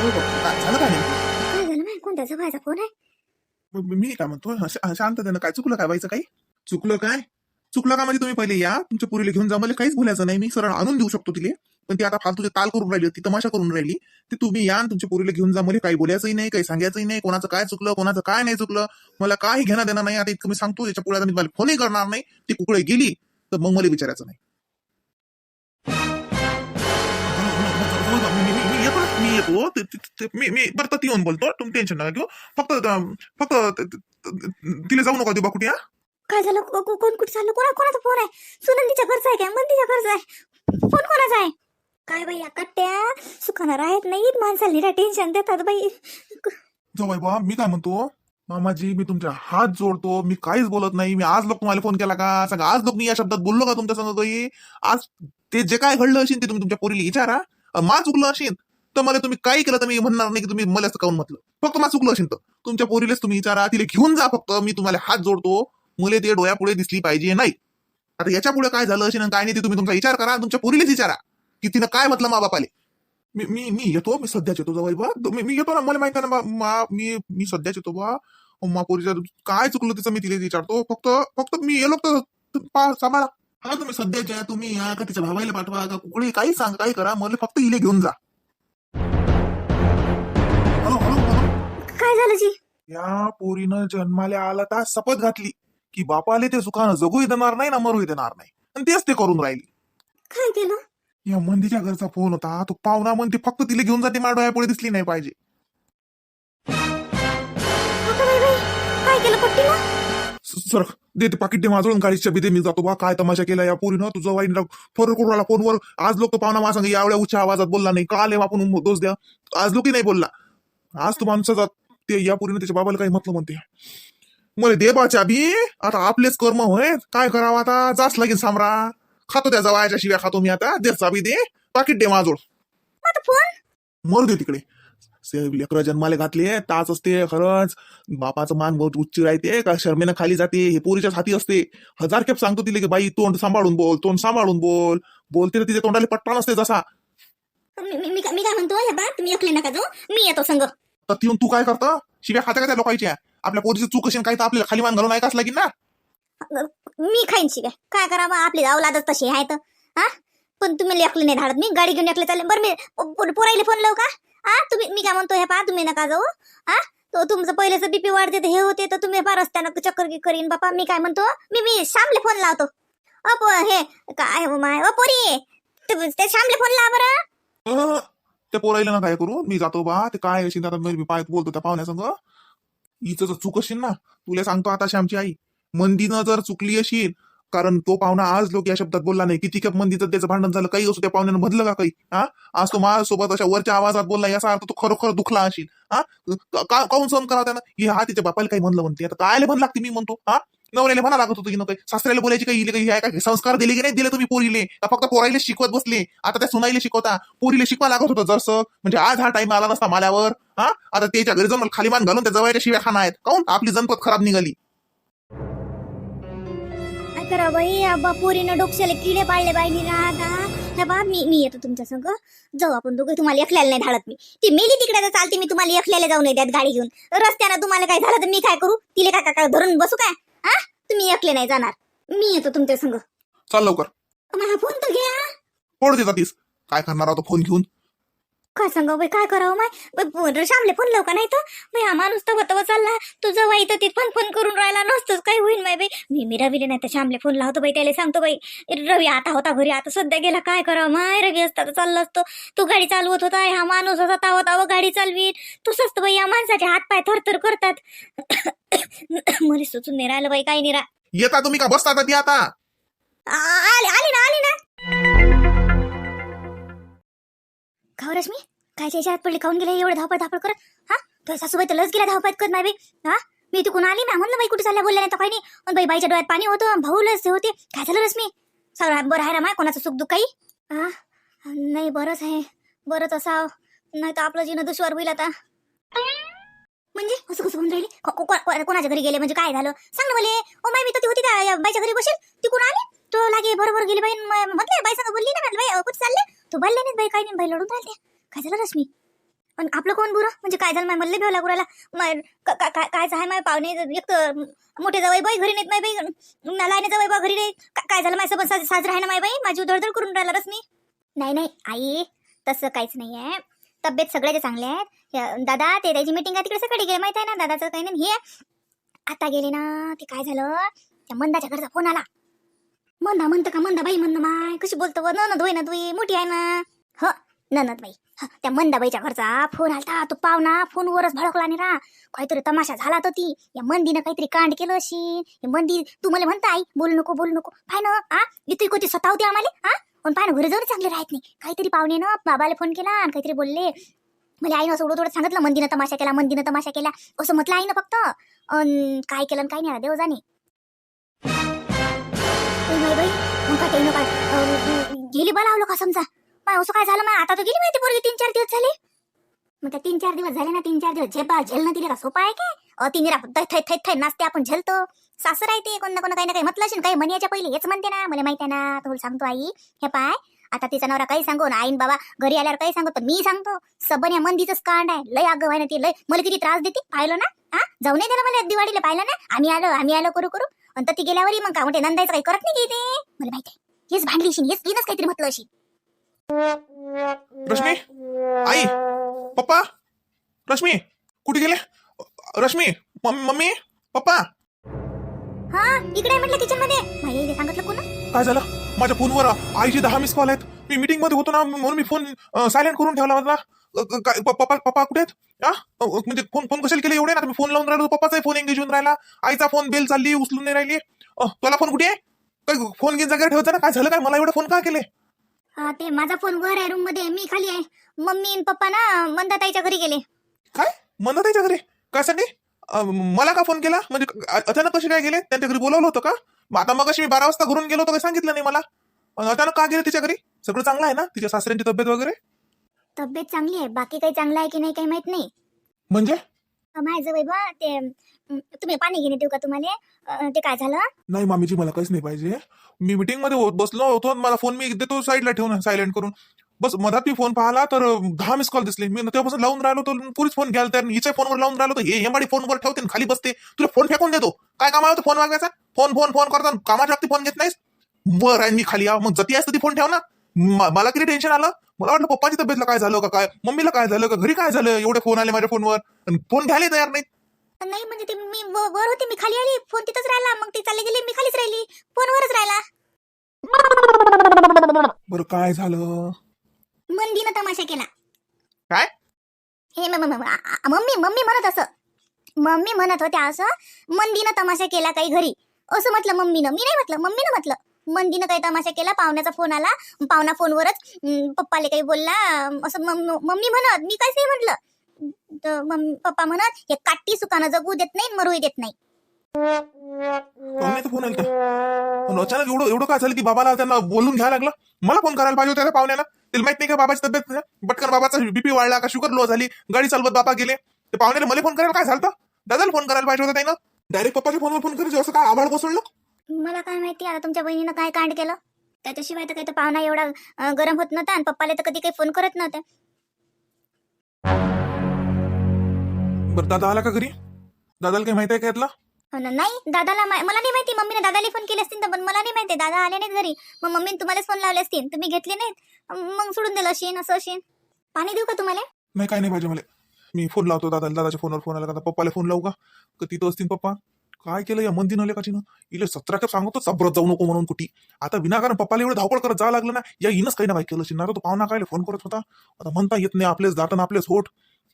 हो, हो. झालं काय नेमकं काय झालं माहिती कोणत्या जवळचा फोन आहे म- मी काय म्हणतो शा- शांततेनं काय चुकलं काय व्हायचं काही चुकलं काय चुकलं का म्हणजे तुम्ही पहिले या तुमच्या पुरीला घेऊन जा मला काहीच बोलायचं नाही मी सरळ आणून देऊ शकतो तिले पण ती आता फालतूचे ताल करून राहिली होती तमाशा करून राहिली. ती तुम्ही या आणि तुमच्या पुरीला घेऊन जा मला काही बोलायचंही नाही काही सांगायचंही नाही कोणाचं काय चुकलं कोणाचं काय नाही चुकलं. मला काही घेणं देणं नाही आता इतकं मी सांगतो याच्यापुढे मी मला फोनही करणार नाही. ती कुकडे गेली तर मग मला विचारायचं नाही. येतो मी येतो ते- ते- ते- मी मी बरं तर ती येऊन बोलतो तुम्ही टेन्शन नका घेऊ. फक्त फक्त त- त- त- तिला जाऊ नका देऊ बा कुठे हा? काय झालं? को- को- कोण कुठे चाललं? कोणा कोणाचा फोन आहे? सुनंदीच्या घरचा आहे काय मंदीच्या घरचा आहे? फोन कोणाचा आहे? काय बाई या कट्ट्या? सुखाना राहत नाही माणसाला निरा टेन्शन देतात बाई. जाऊ बाई बा मी काय म्हणतो? मामाजी मी तुमच्या हात जोडतो मी काहीच बोलत नाही. मी आज लोक तुम्हाला फोन केला का? सांगा आज लोक मी या शब्दात बोललो का तुमच्या संग काही आज ते जे काय घडलं असेल ते तुम्ही तुमच्या पोरीला विचारा. अन मा चुकलं असेल. तर मला तुम्ही काही केलं तर मी म्हणणार नाही की तुम्ही मला असं काऊन म्हटलं. फक्त मा चुकलं असेल तर. तुमच्या पोरीलाच तुम्ही विचारा तिला घेऊन जा फक्त. मी तुम्हाला हात जोडतो. मुले ते डोळ्यापुढे दिसली पाहिजे नाही. आता याच्यापुढे काय झालं असेल आणि काय नाही ते तुम्ही तुमचा विचार करा. तुमच्या पोरीलाच विचारा की तिनं काय म्हटलं मा बापाले. मी मी मी येतो. मी सध्याच येतो जवळ. बा मी मी येतो ना. मला माहिती आहे ना मा मी मी सध्याच येतो बा. मा पोरीचा काय चुकलं तिचं मी तिला विचारतो. फक्त फक्त मी येलो तर सांभाळा. हा तुम्ही सध्याच्या तुम्ही या का तिच्या भावायला पाठवा का कुठे काही सांग काही करा. मला फक्त इले घेऊन जा. काय झालं जी? या पोरीनं जन्माला आला तर शपथ घातली की बापाले ते सुखानं जगूही देणार नाही ना मरूही देणार नाही. आणि तेच ते करून राहिली. काय केलं? या मंदीच्या घरचा फोन होता. तो पाहुणा म्हणते फक्त तिला घेऊन जाते माझ्या डोळ्यापुढे दिसली नाही पाहिजे. आता बाई बाई काय केलं पट्टीला स- सर दे ते पाकिट दे माझं गाडीच्या भीती मी जातो बा. काय तमाशा केला या पोरीनं? तुझं वाईट फरक करून राहिला फोनवर? आज लोक पाहुणा माझा या एवढ्या उच्च आवाजात बोलला नाही. का आले आपण दोष द्या? आज लोकही नाही बोलला. आज तो माणसाचा ते या पोरीनं त्याच्या बाबाला काही म्हटलं म्हणते. मला दे बा चाबी आता आपलेच कर्म होय. काय करावं आता? जास्त लागेल सामरा. खातो त्या जवायच्या शिव्या खातो मी आता. दे. चाबी दे पाकिट दे माझोड मरू दे तिकडे. लेकरं जन्माला घातले ताच असते खरंच. बापाचं मान बहुत उच्च राहते का शर्मेनं खाली जाते हे पोरीच्याच हाती असते. हजार खेप सांगतो तिला की बाई तोंड सांभाळून बोल तोंड सांभाळून बोल. बोलते तर तिच्या तोंडाला पट्टा नसते जसा. मी काय मी काय म्हणतो हे बा तुम्ही ऐकले नका जाऊ. मी येतो संग. तर ती येऊन तू काय करतं? शिव्या खाता का त्या लोकांच्या आपल्या पोरीची चूक असेल काही तर आपल्याला खाली मान घालून ऐकाच लागेल ना? मी खाईन शिवाय. काय करावं? आपली अवलादच तशी आहे तर. हा? पण तुम्ही लेखले नाही धाडत. मी गाडी घेऊन एकले चालेल. बरं मी पो- पो- पोराईले फोन लावू का? हा? तुम्ही मी काय म्हणतो हे पहा तुम्ही नका जाऊ. हा? तो तुमचं पहिलेच बीपी वाढते हे होते तर तुम्ही फार रस्त्यानं चक्कर करीन बापा. मी काय म्हणतो? मी मी श्यामले फोन लावतो. अ पो हे काय हो माय? अ पोरी! ते श्यामले फोन लावा बरं. त्या पोराईला ना काय करू? मी जातो बा. ते काय असेल आता मी पाय बोलतो त्या पाहुण्यासंग. हिचं जर चूक असेल ना तुला सांगतो आता आमची आई. मंदीनं जर चुकली असेल कारण तो पाहुणा आज लोक या शब्दात बोलला नाही. किती कप मंदीचं त्याचं भांडण झालं काही असो त्या पाहुण्यानं बदलं का काही? हा? आज तो माझ्यासोबत अशा वरच्या आवाजात बोलला याचा अर्थ तो खरोखर दुखला असेल. हा? का- सहन करा त्यानं? हे हा तिच्या बापाला काही म्हणलं म्हणते. आता कायला म्हण लागते मी म्हणतो. हा? नवऱ्याला म्हणा लागत होतो की नको सासऱ्याला बोलायची काही इले काही आहे का? संस्कार दिले की नाही दिले तुम्ही पोरीले? का फक्त पोराईले शिकवत बसले? आता त्या सुनाईले शिकवता. पोरीले शिकवा लागत होतं जसं म्हणजे आज हा टाइम आला नसता माल्यावर. हा? आता त्याच्या घरी जाऊन खाली मान घालून त्या जवळच्या शिव्या खाना आहेत. काऊन? आपली जनपद खराब निघाली. काय करा बाई अब्बा पोरीनं डोक्याला किडे पाळले बाईनी राहता. बा मी मी येतो तुमच्या संग. जाऊ आपण दोघं. तुम्हाला एकल्याला नाही धाडत मी. ती मेली तिकडे तर चालते मी. तुम्हाला एकल्याला जाऊन येतात गाडी घेऊन. रस्त्यानं तुम्हाला काय झालं तर मी काय करू? तिले काय काय धरून बसू काय? हा तुम्ही एकले नाही जाणार. मी येतो तुमच्या संग. चाल लवकर. माझा फोन तर घ्या. पडू दे जातीस काय करणार आता फोन घेऊन? काय सांगा बाई काय करावं माय? श्यामले फोन लाव का नाही तर? बाई हा माणूस तवा तवा चालला. तुझं वाई तर ते फोन फोन करून राहिला नसतोच काय होईल माय बाई? मी मी रवीले नाही तर श्यामले फोन लावतो बाई त्याला सांगतो बाई रवी आता होता घरी आता सध्या गेला काय करावं माय? रवी असता तर चाललं असतो. तू गाडी चालवत होता हा माणूस असा तावं तावं गाडी चालवीत. तसंच तर बाई या माणसाचे हात पाय थरथर करतात. मला सुचून नाही राहिलं बाई काही नाही रा येता तुम्ही का? बसता आता ती आता? आली ना आली ना. खाऊ रश्मी? काय त्याच्या हात पडले खाऊन गेले एवढं धावपळ धावपळ करत? हा? तर सासूबाई तर लस गेला धावपळ करत नाही बाई हा? मी तिकून आली? ना म्हणलं बाई कुठे चालल्या बोलल्या नाही तर काही नाही. पण बाई बाईच्या डोळ्यात पाणी होतं भाऊ लस होते. काय झालं रश्मी? सगळं बरं आहे ना माय? कोणाचं सुख दुःख काही? हा नाही बरंच आहे. बरंच असाव. नाही तर आपलं जीवन दुश्वार होईल आता. म्हणजे? कसं कसं होऊन राहिली? कोणाच्या घरी गेले? म्हणजे काय झालं? सांग ना मला. ओ माय मी तर ती होती त्या बाईच्या घरी बसेल. तिकून आली? तो लागे बरोबर गेली बाई. म्हटलं बाई सांग बोलली ना म्हटलं बाई कुठे चालले? तू भरले नाही बाई काही नाही बाई लढून राहिले काय झालं रश्मी? पण आपलं कोण बुरं? म्हणजे काय झालं? माय मल्ले भेव लागुराला माय का- काय झालं आहे माय पाहुणे एक तर मोठे जवळ बाई घरी नाहीत माय बाई. लाईने जवळ बा घरी नाही का- काय झालं? माझं साज साजरा आहे ना माय बाई? माझी धडधड करून राहिला रश्मी. नाही नाही आई तसं काहीच नाही आहे. तब्येत सगळ्याचे चांगल्या आहेत. दादा ते त्याची मीटिंग आहे तिकडे सकाळी गेले माहीत आहे ना? दादाचं काही नाही. हे आता गेले ना ते काय झालं? त्या मंदाच्या घरचा फोन आला. मंदा म्हणतं का मंदा बाई म्हणणं माय कशी बोलतो व? ननद होय ना तुई मोठी आहे ना. ह ननद बाई. त्या मंदाबाईच्या घरचा फोन आलता तो पाहुणा फोनवरच भडकला नाही रा. काहीतरी तमाशा झाला तर ती. या मंदीनं काहीतरी कांड केलं अशी. हे मंदी तू मला म्हणता आई बोलू नको बोलू नको. पाय ना आ इथे कोणती स्वतः होती आम्हाला हा पण पाय ना घरी जाऊन चांगले राहत नाही. काहीतरी पाहुणे ना बाबाला फोन केला आणि काहीतरी बोलले. मला आईनं असं थोडं सांगितलं मंदीनं तमाशा केला मंदीनं तमाशा केला. असं म्हटलं आईनं फक्त. अन काय केलं काय नाही देव जाणे. ए का मग काय त्यानं काय अं, गेली बोलावलं का समजा. मग असं काय झालं? मग आता तर गेली माहिती पोरगी तीन चार दिवस झाले. मग त्या तीन चार दिवस झाले ना तीन चार दिवस झेपा झेलणं तिला का सोपा आहे काय? अ, तिने रा- दै- थै थै थै नाचते आपण झेलतो. सासर आहे ते कोण ना कोण काही ना काही म्हटलं असेल काही म्हणायच्या पहिले हेच म्हणते ना मला माहिती आहे ना तुला सांगतो आई. हे पाय आता तिचा नवरा काही सांगू ना आईन बाबा घरी आल्यावर काही सांगू पण मी सांगतो सबन या मंदीचंच कांड आहे. लय अगं आहे ना ती लय मला किती त्रास देते पाहिलं ना? हा? जाऊ नाही दिलं मला दिवाळीला पाहिलं ना? आम्ही आलो आम्ही आलो करू करू. आणि तर ती गेल्यावरही मग का म्हणते नंदायचं काही करत नाही ते? मला माहिती आहे. हेच भांडली अशी हेच तिनंच काहीतरी म्हटलं अशी. रश्मी? आई? पप्पा? रश्मी? कुठे गेले? रश्मी? मम- मम्मी? पप्पा? हा इकडे आहे म्हटलं किचनमध्ये. सांगितलं कोण? काय झालं? माझ्या फोनवर आईची दहा मिस कॉल आहेत. मी मीटिंगमध्ये होतो ना म्हणून मी फोन सायलेंट करून ठेवला होता. पप्पा पप्पा कुठे म्हणजे फोन फोन कशाला केले? एवढे ना मी फोन लावून राहिलो पप्पाचाही फोन एंगेज होऊन राहिला. आईचा फोन बेल चालली उचलून नाही राहिली. तुला फोन कुठे आहे? काय फोन घेऊन जागेवर ठेवता ना? काय झालं काय? मला एवढे फोन का केले? हा ते माझा फोन वर आहे रूममध्ये. मी खाली आहे. मम्मी आणि पप्पा ना मंदाताईच्या घरी गेले. काय? म्हणत त्याच्या घरी? काय साठी? अ, मला का फोन केला? म्हणजे अचानक कसे काय गेले? त्यांच्या घरी बोलावलं होतं का? मग आता मग मी बारा वाजता घरून गेलो होतो काही सांगितलं नाही मला. अचानक का गेले तिच्या घरी सगळं चांगलं आहे ना? तिच्या सासऱ्यांची तब्येत वगैरे? तब्येत चांगली आहे. बाकी काही चांगलं आहे की नाही काही माहीत नाही. म्हणजे? माझं वैभव ते तुम्ही पाणी घेणे देऊ का तुम्हाला? ते काय झालं? नाही मामीजी मला काहीच नाही पाहिजे. मी मीटिंगमध्ये बसलो होतो मला फोन मी देतो साईडला ठेवून सायलेंट करून. बस मधात मी फोन पाहिला तर दहा मिस कॉल दिसले. मी तेव्हापासून लावून राहिलो तर पुरीच फोन घ्यायला तर हिच्या फोनवर लावून राहिलो तर हे हेमाडी फोनवर ठेवते खाली बसते. तुला फोन फेकून देतो. काय कामा होतं फोन वागायचा फोन फोन फोन करता कामाच्या वक्ती फोन घेत नाहीस? बरं आहे मी खाली या मग जती असतं ती फोन ठेव ना. मला किती टेन्शन आलं? मला वाटलं पप्पाची तब्येतला काय झालं का काय? मम्मीला काय झालं का घरी काय झालं? एवढे फोन आले माझ्या फोनवर फोन घ्यायला तयार नाही. नाही म्हणजे ते मी वर होते मी खाली आली. फोन तिथंच राहिला. मग ते चालले गेले मी खालीच राहिली. फोनवरच राहिला. बरं काय झालं? मंदीनं तमाशा केला. काय? हे म- म- म- आ- आ- मम्मी मम्मी म्हणत असं. मम्मी म्हणत होत्या असं मंदीनं तमाशा केला काही घरी. असं म्हटलं मम्मीनं. मी नाही म्हटलं मम्मीनं म्हटलं. मंदीनं काही तमाशा केला पाहुण्याचा फोन आला. पाहुणा फोनवरच अं, पप्पाले काही बोलला. अं, असं मम- मम्मी म्हणत मी काहीच नाही म्हटलं. तर मम- पप्पा म्हणत हे काठी सुकानं जगू देत नाही मरूही देत नाही. मम्मीचा फोन आलता. पण अचानक एवढं एवढं काय झालं की बाबाला त्यांना बोलून घ्यायला लागलं? मला फोन करायला पाहिजे होता त्या पाहुण्याला. तिला माहीत नाही का बाबाची तब्येत नाही? पटकन बाबाचा बीपी वाढला का शुगर लो झाली गाडी चालवत बाबा गेले. ते पाहुण्याला मला फोन करायला काय झालं? दादाला फोन करायला पाहिजे होता त्यानं. डायरेक्ट पप्पाच्या फोनवर फोन करायचं असं काय आभाळ कोसळलं? मला काय माहिती आता तुमच्या बहिणीनं काय कांड केलं? त्याच्याशिवाय तर काही तर पाहुणा एवढा अं, गरम होत नव्हता आणि पप्पाला तर कधी काही फोन करत नव्हते. बरं दादा आला का घरी? दादाला काही माहिती आहे का यातलं? हो नाही दादाला मला नाही माहिती. मम्मीने दादाला फोन केले असतील तर पण मला नाही माहिती. दादा आले नाहीत घरी. मग मम्मीने तुम्हालाच फोन लावले असतील. तुम्ही घेतले नाहीत. मग सोडून दिलं असेल असं असेल पाणी देऊ का तुम्हाला? नाही काय नाही पाहिजे मला. मी फोन लावतो दादा दादाच्या फोनवर फोन आला का? पप्पाला फोन लावू का? तिथं असतील पप्पा? काय केलं या मंदिर आले का तिनं इले सतरा खेप सांगतो सब्रत जाऊ नको म्हणून कुठे. आता विनाकारण पप्पाला एवढं धावपळ करत जावं लागलं ना या इनच काही ना काही केलं असेल. तो पाहुणा काय फोन करत होता? आता म्हणता येत नाही आपलेच जाताना आपलेच होठ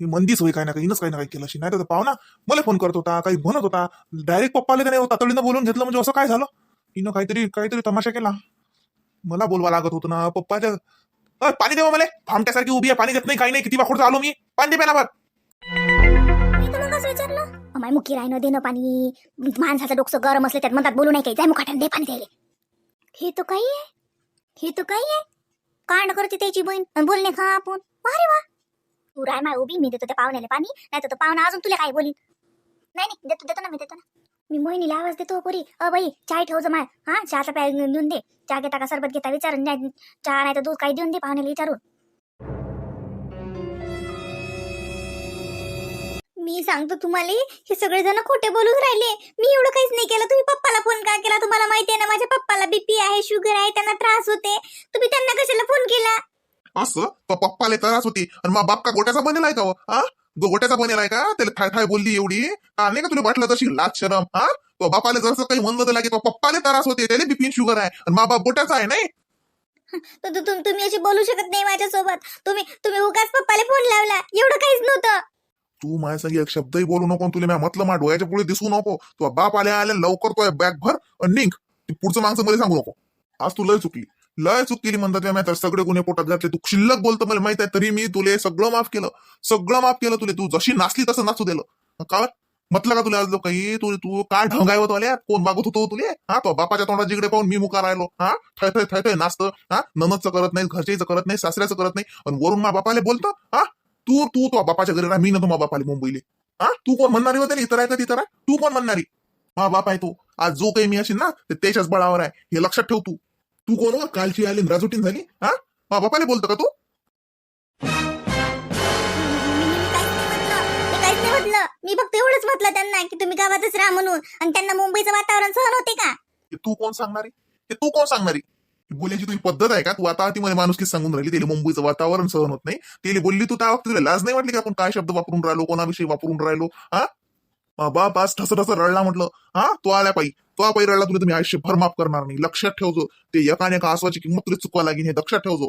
ही मंदीच होई काय ना काही काही ना काही केलं अशी नाही तर पाहुणा मला फोन करत होता काही म्हणत होता. डायरेक्ट पप्पाला त्याने तातडीनं बोलून घेतलं. म्हणजे असं काय झालं? हिनं काहीतरी काहीतरी तमाशा केला. मला बोलवा लागत होतं ना. पप्पाच्या पाणी देवा हो मला. फामट्यासारखी उभी आहे पाणी देत नाही काही नाही. किती वाखोड आलो मी. पाणी दे प्याला माय मुखी मग असं देणं पाणी. माणसाचं डोकं गरम असलं त्यात म्हणतात बोलू नाही काही. जाय मुखाट्यानं दे पाणी द्यायला हे तो काही आहे. हे तो काही आहे. कांड करते त्याची बहीण. अन बोलणे खा आपण. अरे वा. तू राय माय उभी मी देतो त्या पाहुण्याला पाणी नाही तर पाहुणा अजून तुला काय बोलीन? नाही नाही देतो देतो ना मी देतो ना. मी मोहिनीला आवाज देतो पोरी अ बाई चाय ठेव जमाय हा चहाचा प्या देऊन दे. चहा घेता का सरबत घेता विचारून नाही चहा नाही तर दूध काही देऊन दे पाहुण्याला विचारून. मी सांगतो तुम्हाला हे सगळे जण खोटे बोलून राहिले. मी एवढं काहीच नाही केलं. तुम्ही पप्पाला फोन का केला? तुम्हाला माहिती आहे ना माझ्या पप्पाला बीपी आहे शुगर आहे त्यांना त्रास होते. तुम्ही त्यांना कशाला फोन केला? असं? तो पप्पाले त्रास होती. आणि मग बाप का गोट्याचा बनेलाय का हो? हा? गो- गोट्याचा बनेलाय का? त्याला ठाय ठाय बोलली एवढी. का नाही का तुला वाटलं तशी? लाज शरम हा? तो बापाले जर काही म्हणलं तर लागे तो पप्पाले त्रास होते त्याला बीपी शुगर आहे. आणि मा बाप गोट्याचा आहे नाही. तर तु- तुम- तुम्ही अशी बोलू शकत नाही माझ्यासोबत. तुम्ही तुम्ही उगाच पप्पाला फोन लावला. एवढं काहीच नव्हतं. तू माझ्या संग एक शब्दही बोलू नको आणि तुला मी म्हटलं मा डोळ्याच्या पुढे दिसू नको. तो बाप आल्या आल्या लवकर तो बॅग भर आणि निघ. ते पुढचं माणसं मध्ये सांगू नको. आज तू लय चुकली. लय चूक केली म्हणतात मी तर सगळे गुन्हे पोटात घातले. तू शिल्लक बोलतो मला माहीत आहे तरी मी तुले सगळं माफ केलं. सगळं माफ केलं तुले तू. जशी नाचली तसं नाचू दिलं. का म्हटलं का तुला आज लोक? काही तू तू काय ढंगाय होतो आल्या? कोण मागत होतो तुले? हा तो बापाच्या तोंडात जिकडे पाहून मी मुका राहिलो. हा थय थय थय थय नाचतं. हा ननदचं करत नाही घरच्याचं करत नाही सासऱ्याचं करत नाही. आणि वरून मा बापाले बोलतो हा तू तू तो बापाच्या घरी राह. मी ना तो मा बापाले मुंबईले. हा तू कोण म्हणणारी होते? इतर आहे का तिथं तू कोण म्हणणारी? मा बाप आहे तू. आज जो काही मी असेल ना ते त्याच्याच बळावर आहे. हे लक्षात ठेव तू. तू कोण हो? कालची आली आणि राजुटीन झाली? हा? मा बापाले बोलतो का तू? मी काहीच नाही म्हटलं मी म्हटलं फक्त एवढंच म्हटलं त्यांना की तुम्ही गावातच राहा म्हणून आणि त्यांना मुंबईचं वातावरण सहन होते का हे तू कोण सांगणारी? हे तू कोण सांगणारी? बोलायची तुझी पद्धत आहे का? तू आता ती मला माणुसकी सांगून राहिली त्याला मुंबईचं वातावरण सहन होत नाही. त्याला बोलली तू त्या वक्त तुला लाज नाही वाटली का? आपण काय शब्द वापरून राहिलो कोणाविषयी वापरून राहिलो? हा? मा बाप आज ठस ठस रडला म्हटलं. हा? तू आल्या पाई तो पायी रडला तुला तुम्ही आयुष्यभर माफ करणार नाही. लक्षात ठेवजो ते एकाने एका आसवाची किंमत तुला चुकवा लागेल हे लक्षात ठेवजो.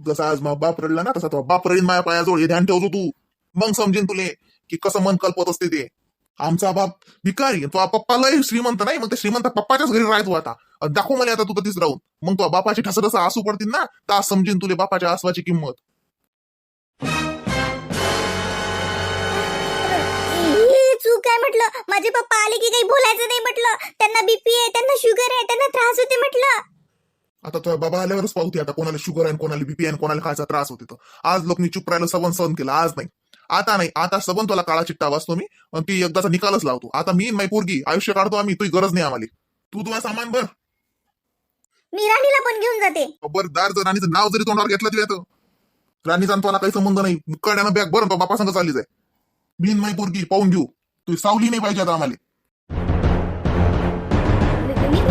जसा आज मा बाप रडला ना तसा तो बाप रडीन माझ्या पायाजवळ हे ध्यान ठेवजो तू. मग समजेन तुले की कसं मन कल्पत असते ते. आमचा बाप भिकारी तो पप्पा लय श्रीमंत नाही मग ते श्रीमंत पप्पाच्याच घरी राहतो आता. दाखव मला आता तू कधीच राहून. मग तो बापाची ठस आसू पडतील ना तर आज समजेन तुले बापाच्या आसवाची किंमत. चूक आहे म्हटलं? माझे पप्पा आले की काही बोलायचं नाही म्हटलं. त्यांना बीपी आहे त्यांना शुगर आहे त्यांना त्रास होते म्हटलं. आता तो बाबा आल्यावरच पाहते आता कोणाला शुगर आहे कोणाला बीपी आहे कोणाला खायचा त्रास होते तर. आज लोकनी चुप राहिलं सबन सहन केलं आज नाही. आता नाही आता सबन तुला काळा चिट्टा वाचतो मी आणि ती एकदाचा निकालच लावतो. आता मी माझी पोरगी आयुष्य काढतो आम्ही तुझी गरज नाही आम्हाला. तू तुला सामान भर. मी राणीला पण घेऊन जाते. बर दार जर राणीचं नाव जरी तोंडावर घेतलं तरी. येतं राणीचा आणि तुला काही संबंध नाही. मुक्काड्यानं बॅग भर तो बापा संग चालली जाय. मी माझी पोरगी पाहून घेऊ. तू सावली नाही पाहिजे आता आम्हाला.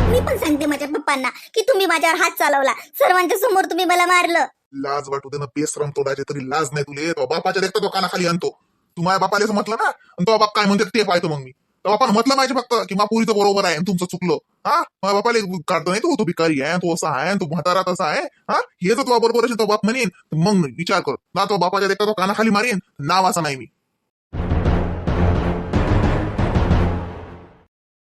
मी पण सांगते माझ्या पप्पांना की तुम्ही माझ्यावर हात चालवला. सर्वांच्या समोर तुम्ही मला मारलं. लाज वाटू दे ना बेसरम तोडायचे तरी लाज नाही तुले. तो बापाच्या देखता तो कानाखाली आणतो. तू माझ्या बापाला म्हटलं ना? आणि तो बाप काय म्हणते ते पाहतो मग मी. तो बापानं म्हटलं माहिजे फक्त की मा पुरीचं बरोबर आहे आणि तुमचं चुकलं. हा? माझ्या बापाला काढतो नाही तो. तो भिकारी आहे तो असा आहे तो म्हातारा तसा आहे. हा? हे जर तो बरोबर असेल तो बाप म्हणेन तर मग विचार कर. ना तो बापाच्या देखता तो कानाखाली मारेन नाव असा नाही मी.